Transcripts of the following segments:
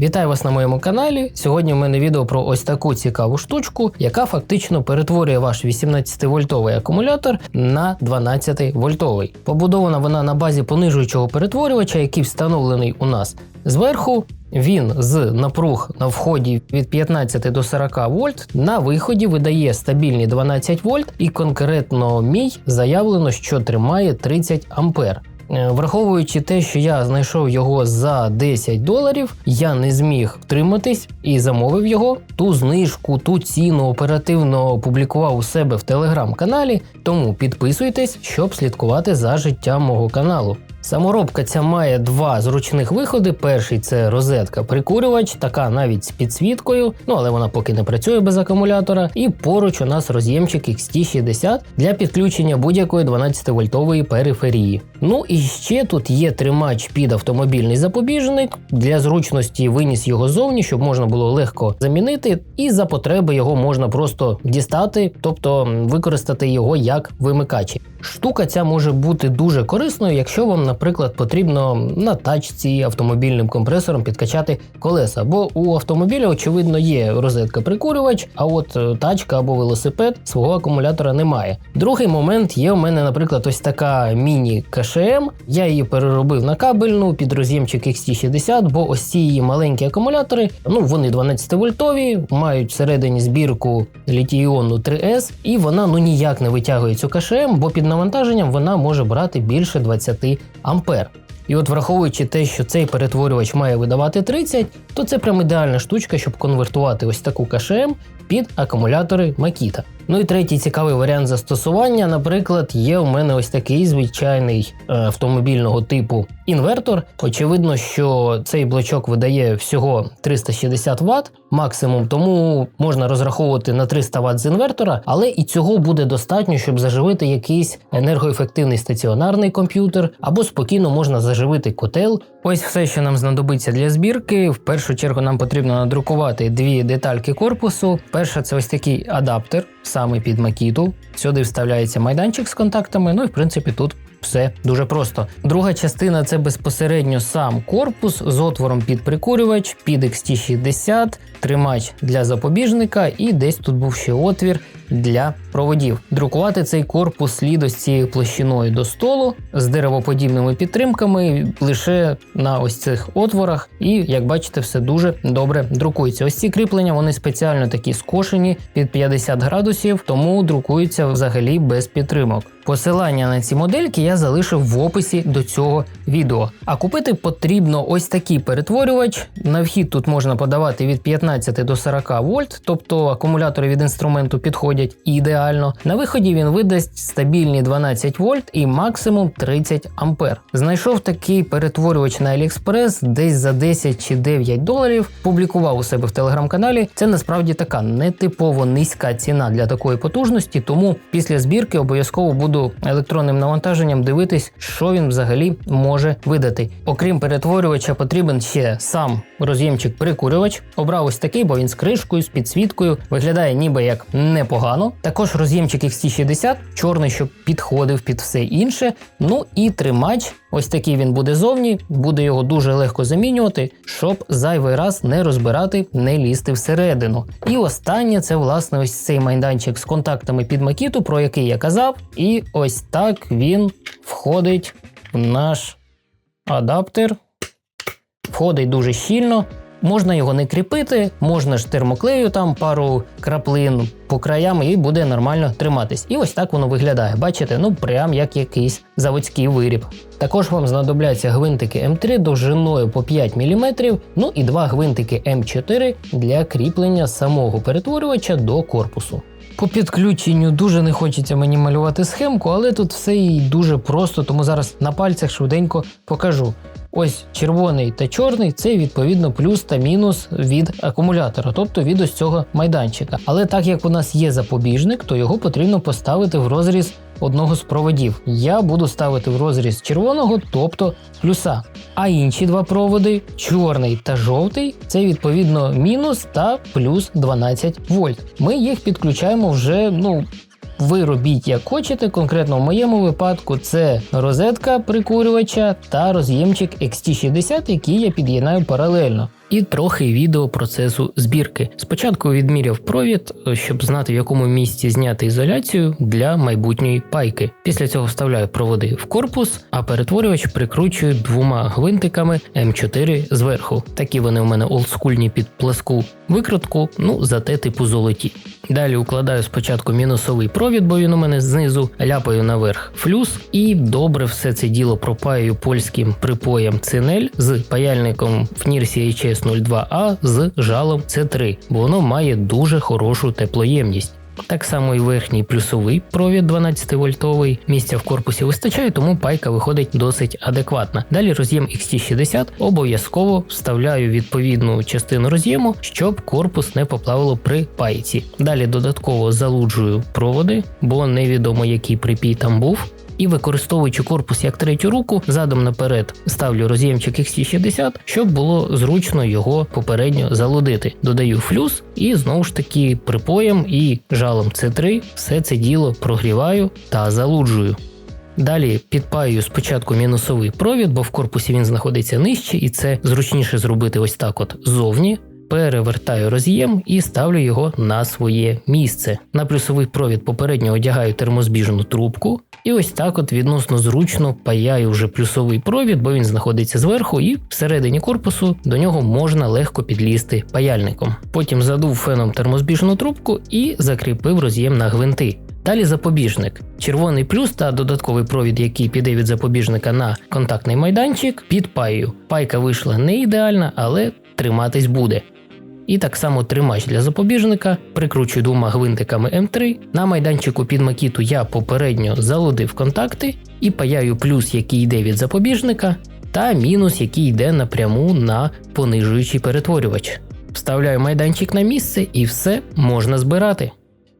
Вітаю вас на моєму каналі. Сьогодні в мене відео про ось таку цікаву штучку, яка фактично перетворює ваш 18-вольтовий акумулятор на 12-вольтовий. Побудована вона на базі понижуючого перетворювача, який встановлений у нас зверху. Він з напруг на вході від 15 до 40 вольт на виході видає стабільні 12 вольт, і конкретно мій заявлено, що тримає 30 ампер. Е, Враховуючи те, що я знайшов його за 10 доларів, я не зміг втриматись і замовив його. Ту знижку, ту ціну оперативно опублікував у себе в телеграм-каналі. Тому підписуйтесь, щоб слідкувати за життям мого каналу. Саморобка ця має два зручних виходи. Перший це розетка прикурювач, така навіть з підсвіткою, ну але вона поки не працює без акумулятора. І поруч у нас роз'ємчик XT60 для підключення будь-якої 12-вольтової периферії. Ну і ще тут є тримач під автомобільний запобіжник. Для зручності виніс його зовні, щоб можна було легко замінити, і за потреби його можна просто дістати, тобто використати його як вимикачі. Штука ця може бути дуже корисною, якщо вам, наприклад, потрібно на тачці автомобільним компресором підкачати колеса. Бо у автомобіля, очевидно, є розетка прикурювач, а от е, тачка або велосипед свого акумулятора немає. Другий момент є у мене, наприклад, ось така міні КШМ. Я її переробив на кабельну під роз'ємчик XT60, бо ось ці її маленькі акумулятори, ну вони 12 вольтові, мають всередині збірку літій-іонну 3S, і вона ну ніяк не витягує цю КШМ, бо під навантаженням вона може брати більше 20 ампер. І от враховуючи те, що цей перетворювач має видавати 30, то це прям ідеальна штучка, щоб конвертувати ось таку КШМ під акумулятори Makita. Ну і третій цікавий варіант застосування, наприклад, є у мене ось такий звичайний е, автомобільного типу інвертор. Очевидно, що цей блочок видає всього 360 Вт максимум, тому можна розраховувати на 300 Вт з інвертора, але і цього буде достатньо, щоб заживити якийсь енергоефективний стаціонарний комп'ютер, або спокійно можна заживити котел. Ось все, що нам знадобиться для збірки. В першу чергу нам потрібно надрукувати дві детальки корпусу. Перша це ось такий адаптер, саме під макіту. Сюди вставляється майданчик з контактами. Ну і в принципі тут. Все дуже просто. Друга частина це безпосередньо сам корпус з отвором під прикурювач, під XT60, тримач для запобіжника, і десь тут був ще отвір для проводів. Друкувати цей корпус слід ось цією площиною до столу з деревоподібними підтримками лише на ось цих отворах. І як бачите, все дуже добре друкується. Ось ці кріплення вони спеціально такі скошені під 50 градусів, тому друкуються взагалі без підтримок. Посилання на ці модельки я залишив в описі до цього відео. А купити потрібно ось такий перетворювач. На вхід тут можна подавати від 15 до 40 вольт, тобто акумулятори від інструменту підходять ідеально. На виході він видасть стабільні 12 вольт і максимум 30 ампер. Знайшов такий перетворювач на AliExpress десь за 10 чи 9 доларів. Публікував у себе в телеграм-каналі. Це насправді така нетипово низька ціна для такої потужності, тому після збірки обов'язково буду електронним навантаженням дивитись, що він взагалі може видати. Окрім перетворювача, потрібен ще сам роз'ємчик прикурювач. Обрав ось такий, бо він з кришкою, з підсвіткою, виглядає ніби як непогано. Також роз'ємчик XT60, чорний, щоб підходив під все інше. Ну і тримач. Ось такий він буде зовні, буде його дуже легко замінювати, щоб зайвий раз не розбирати, не лізти всередину. І останнє це власне ось цей майданчик з контактами під макіту, про який я казав. І ось так він входить в наш адаптер. Входить дуже щільно. Можна його не кріпити, можна ж термоклею там пару краплин по краям і буде нормально триматись. І ось так воно виглядає. Бачите, ну прям як якийсь заводський виріб. Також вам знадобляться гвинтики М3 довжиною по 5 мм, ну і два гвинтики М4 для кріплення самого перетворювача до корпусу. По підключенню дуже не хочеться мені малювати схемку, але тут все і дуже просто, тому зараз на пальцях швиденько покажу. Ось червоний та чорний це відповідно плюс та мінус від акумулятора, тобто від ось цього майданчика. Але так як у нас є запобіжник, то його потрібно поставити в розріз одного з проводів. Я буду ставити в розріз червоного, тобто плюса. А інші два проводи, чорний та жовтий, це відповідно мінус та плюс 12 вольт. Ми їх підключаємо вже ну ви робіть як хочете. Конкретно в моєму випадку це розетка прикурювача та роз'ємчик XT60, який я під'єднаю паралельно. І трохи відео процесу збірки. Спочатку відміряв провід, щоб знати в якому місці зняти ізоляцію для майбутньої пайки. Після цього вставляю проводи в корпус, а перетворювач прикручую двома гвинтиками М4 зверху. Такі вони у мене олдскульні під пласку викрутку, ну зате типу золоті. Далі укладаю спочатку мінусовий провід, бо він у мене знизу, ляпаю наверх флюс і добре все це діло пропаю польським припоєм цинель з паяльником в Нірсі HS 02A з жалом C3, бо воно має дуже хорошу теплоємність. Так само і верхній плюсовий провід 12 вольтовий. Місця в корпусі вистачає, тому пайка виходить досить адекватна. Далі роз'єм XT60 обов'язково вставляю відповідну частину роз'єму, щоб корпус не поплавило при пайці. Далі додатково залуджую проводи, бо невідомо який припій там був і використовуючи корпус як третю руку, задом наперед ставлю роз'ємчик XT60, щоб було зручно його попередньо залудити. Додаю флюс і знову ж таки припоєм і жалом C3 все це діло прогріваю та залуджую. Далі підпаю спочатку мінусовий провід, бо в корпусі він знаходиться нижче, і це зручніше зробити ось так от ззовні. Перевертаю роз'єм і ставлю його на своє місце. На плюсовий провід попередньо одягаю термозбіжну трубку, і ось так от відносно зручно паяю вже плюсовий провід, бо він знаходиться зверху, і всередині корпусу до нього можна легко підлізти паяльником. Потім задув феном термозбіжну трубку і закріпив роз'єм на гвинти. Далі запобіжник. Червоний плюс та додатковий провід, який піде від запобіжника на контактний майданчик, підпаю. Пайка вийшла не ідеальна, але триматись буде. І так само тримач для запобіжника, прикручую двома гвинтиками М3. На майданчику під макіту я попередньо залудив контакти і паяю плюс, який йде від запобіжника, та мінус, який йде напряму на понижуючий перетворювач. Вставляю майданчик на місце і все можна збирати.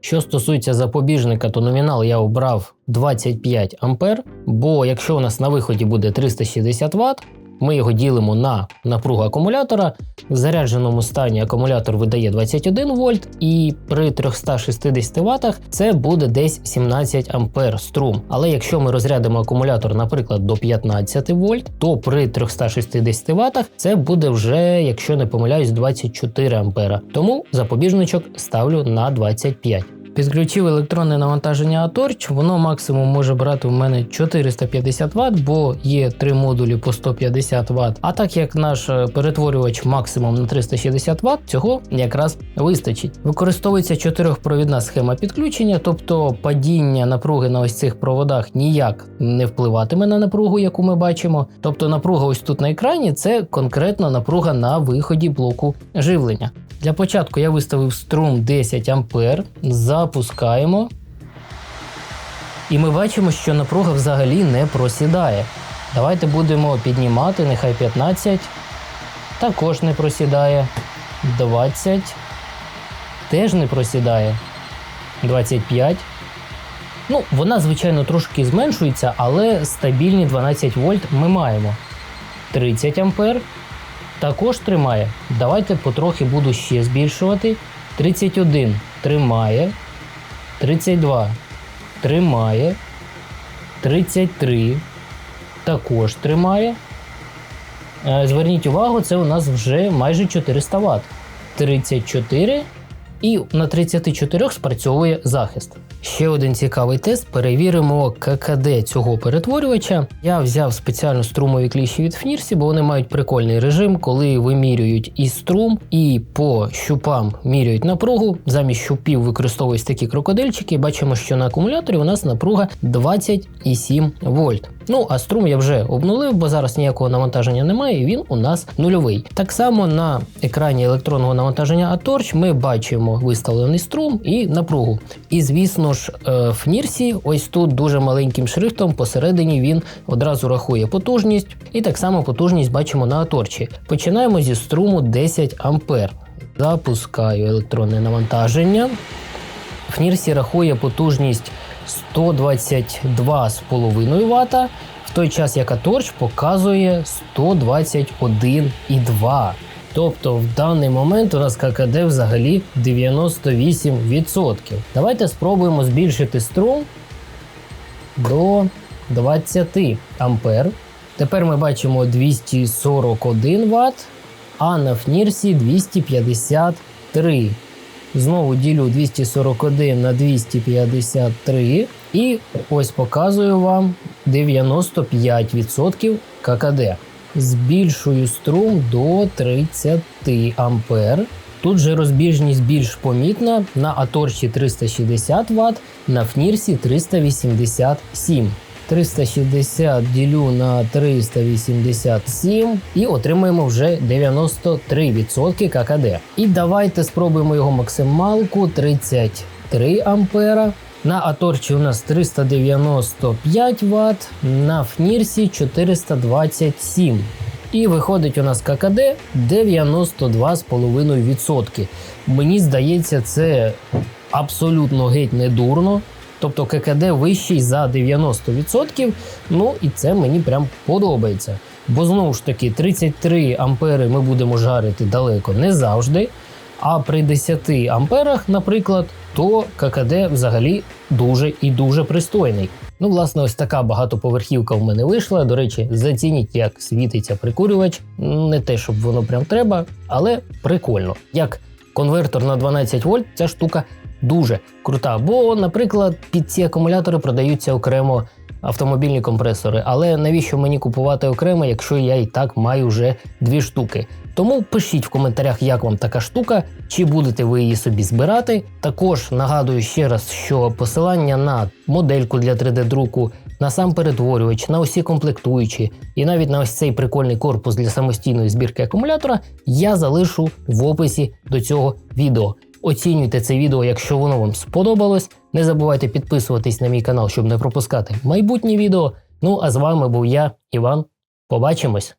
Що стосується запобіжника, то номінал я обрав 25 А, бо якщо у нас на виході буде 360 Вт, ми його ділимо на напругу акумулятора. В зарядженому стані акумулятор видає 21 вольт, і при 360 Вт це буде десь 17 ампер струм. Але якщо ми розрядимо акумулятор, наприклад, до 15 вольт, то при 360 Вт це буде вже, якщо не помиляюсь, 24 ампера. Тому запобіжничок ставлю на 25. Підключив електронне навантаження Atorch, воно максимум може брати у мене 450 Вт, бо є три модулі по 150 Вт. А так як наш е, перетворювач максимум на 360 Вт, цього якраз вистачить. Використовується чотирьохпровідна схема підключення, тобто падіння напруги на ось цих проводах ніяк не впливатиме на напругу, яку ми бачимо. Тобто напруга ось тут на екрані це конкретно напруга на виході блоку живлення. Для початку я виставив струм 10 А, запускаємо. І ми бачимо, що напруга взагалі не просідає. Давайте будемо піднімати, нехай 15. Також не просідає. 20. Теж не просідає. 25. Ну, вона, звичайно, трошки зменшується, але стабільні 12 вольт ми маємо. 30 ампер також тримає. Давайте потрохи буду ще збільшувати. 31 тримає. 32 тримає. 33 також тримає. Е, зверніть увагу, це у нас вже майже 400 Вт. 34 і на 34 спрацьовує захист. Ще один цікавий тест. Перевіримо ККД цього перетворювача. Я взяв спеціально струмові кліщі від Фнірсі, бо вони мають прикольний режим, коли вимірюють і струм, і по щупам міряють напругу. Замість щупів використовують такі крокодильчики. Бачимо, що на акумуляторі у нас напруга 27 вольт. Ну а струм я вже обнулив, бо зараз ніякого навантаження немає, і він у нас нульовий. Так само на екрані електронного навантаження Atorch ми бачимо виставлений струм і напругу. І звісно ж, е, в Нірсі, ось тут дуже маленьким шрифтом посередині він одразу рахує потужність, і так само потужність бачимо на Аторчі. Починаємо зі струму 10 А. Запускаю електронне навантаження. В Нірсі рахує потужність 122,5 Вт, в той час як Аторч показує 121,2. Тобто в даний момент у нас ККД взагалі 98%. Давайте спробуємо збільшити струм до 20 ампер. Тепер ми бачимо 241 Вт, а на фнірсі 253. Знову ділю 241 на 253 і ось показую вам 95% ККД. Збільшую струм до 30 ампер. Тут же розбіжність більш помітна на Аторчі 360 Вт, на Фнірсі 387. 360 ділю на 387 і отримаємо вже 93% ККД. І давайте спробуємо його максималку 33 ампера. На Аторчі у нас 395 Вт, на Фнірсі 427. І виходить у нас ККД 92,5%. Мені здається, це абсолютно геть не дурно. Тобто ККД вищий за 90%. Ну і це мені прям подобається. Бо знову ж таки 33 ампери ми будемо жарити далеко не завжди. А при 10 амперах, наприклад, то ККД взагалі дуже і дуже пристойний. Ну, власне, ось така багатоповерхівка в мене вийшла. До речі, зацініть, як світиться прикурювач. Не те, щоб воно прям треба, але прикольно. Як конвертор на 12 вольт, ця штука дуже крута. Бо, наприклад, під ці акумулятори продаються окремо автомобільні компресори. Але навіщо мені купувати окремо, якщо я і так маю вже дві штуки? Тому пишіть в коментарях, як вам така штука, чи будете ви її собі збирати. Також нагадую ще раз, що посилання на модельку для 3D-друку, на сам перетворювач, на усі комплектуючі і навіть на ось цей прикольний корпус для самостійної збірки акумулятора я залишу в описі до цього відео. Оцінюйте це відео, якщо воно вам сподобалось. Не забувайте підписуватись на мій канал, щоб не пропускати майбутні відео. Ну а з вами був я, Іван. Побачимось!